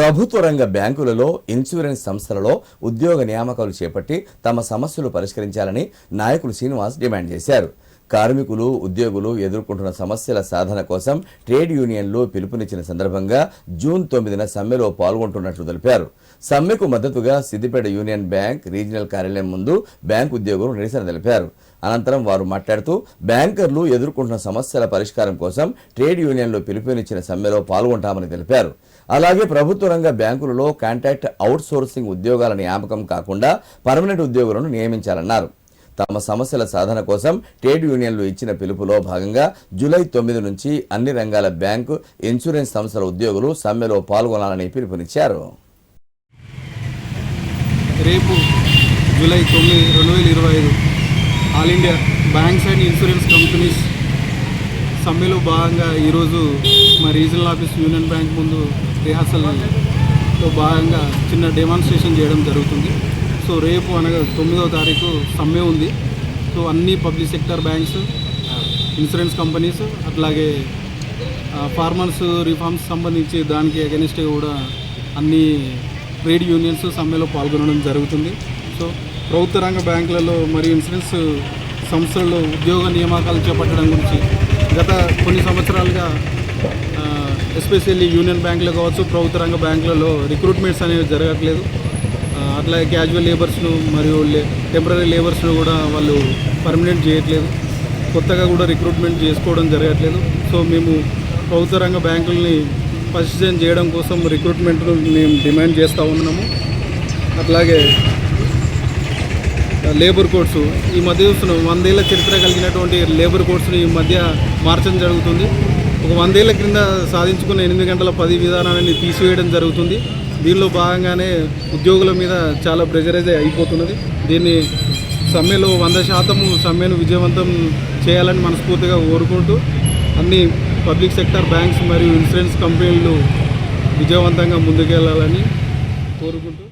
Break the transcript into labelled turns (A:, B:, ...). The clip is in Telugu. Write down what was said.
A: ప్రభుత్వ రంగ బ్యాంకులలో ఇన్సూరెన్స్ సంస్థలలో ఉద్యోగ నియామకాలు చేపట్టి తమ సమస్యలు పరిష్కరించాలని నాయకులు శ్రీనివాస్ డిమాండ్ చేశారు. కార్మికులు ఉద్యోగులు ఎదుర్కొంటున్న సమస్యల సాధన కోసం ట్రేడ్ యూనియన్లు పిలుపునిచ్చిన సందర్భంగా జూన్ తొమ్మిదిన సమ్మెలో పాల్గొంటున్నట్లు తెలిపారు. సమ్మెకు మద్దతుగా సిద్దిపేట యూనియన్ బ్యాంక్ రీజనల్ కార్యాలయం ముందు బ్యాంక్ ఉద్యోగులు నిరసన తెలిపారు. అనంతరం వారు మాట్లాడుతూ బ్యాంకర్లు ఎదుర్కొంటున్న సమస్యల పరిష్కారం కోసం ట్రేడ్ యూనియన్లు పిలుపునిచ్చిన సమ్మెలో పాల్గొంటామని తెలిపారు. అలాగే ప్రభుత్వ రంగ బ్యాంకులలో కాంట్రాక్ట్ అవుట్సోర్సింగ్ ఉద్యోగాల నియామకం కాకుండా పర్మనెంట్ ఉద్యోగులను నియమించాలన్నారు. తమ సమస్యల సాధన కోసం ట్రేడ్ యూనియన్లు ఇచ్చిన పిలుపులో భాగంగా జూలై తొమ్మిది నుంచి అన్ని రంగాల బ్యాంకు ఇన్సూరెన్స్ సంస్థల ఉద్యోగులు సమ్మెలో పాల్గొనాలని పిలుపునిచ్చారు.
B: రేపు జూలై తొమ్మిది రెండు వేల ఇరవై ఐదు all India banks and insurance companies సమ్మెలో భాగంగా ఈరోజు మా రీజనల్ ఆఫీస్ యూనియన్ బ్యాంక్ ముందు రిహార్సల్లో భాగంగా చిన్న డెమాన్స్ట్రేషన్ చేయడం జరుగుతుంది. సో రేపు అనగా తొమ్మిదవ తారీఖు సమ్మె ఉంది. సో అన్ని public sector banks insurance companies అట్లాగే ఫార్మర్స్ రిఫార్మ్స్ సంబంధించి దానికి అగెనిస్ట్గా కూడా అన్ని ట్రేడ్ యూనియన్స్ సమ్మెలో పాల్గొనడం జరుగుతుంది. సో ప్రభుత్వ రంగ బ్యాంకులలో మరియు ఇన్సూరెన్స్ సంస్థల్లో ఉద్యోగ నియామకాలు చేపట్టడం గురించి గత కొన్ని సంవత్సరాలుగా ఎస్పెషల్లీ యూనియన్ బ్యాంకులు కావచ్చు ప్రభుత్వ రంగ బ్యాంకులలో రిక్రూట్మెంట్స్ అనేవి జరగట్లేదు. అట్లా అట్లాగే క్యాజువల్ లేబర్స్ను మరియు టెంపరీ లేబర్స్ను కూడా వాళ్ళు పర్మనెంట్ చేయట్లేదు. కొత్తగా కూడా రిక్రూట్మెంట్ చేసుకోవడం జరగట్లేదు. సో మేము ప్రభుత్వ రంగ బ్యాంకుల్ని పరిశీలన చేయడం కోసం రిక్రూట్మెంట్ను మేము డిమాండ్ చేస్తూ ఉన్నాము. అట్లాగే లేబర్ కోడ్స్ ఈ మధ్య చూస్తున్నాం. వందేళ్ళ చరిత్ర కలిగినటువంటి లేబర్ కోడ్స్ని ఈ మధ్య మార్చడం జరుగుతుంది. ఒక వందేళ్ళ క్రింద సాధించుకున్న ఎనిమిది గంటల పది విధానాన్ని తీసివేయడం జరుగుతుంది. దీనిలో భాగంగానే ఉద్యోగుల మీద చాలా ప్రెజరైజ్ అయిపోతున్నది. దీన్ని సమ్మెలో వంద శాతము సమ్మెను విజయవంతం చేయాలని మనస్ఫూర్తిగా కోరుకుంటూ అన్ని పబ్లిక్ సెక్టర్ బ్యాంక్స్ మరియు ఇన్సూరెన్స్ కంపెనీలు విజయవంతంగా ముందుకెళ్ళాలని కోరుకుంటూ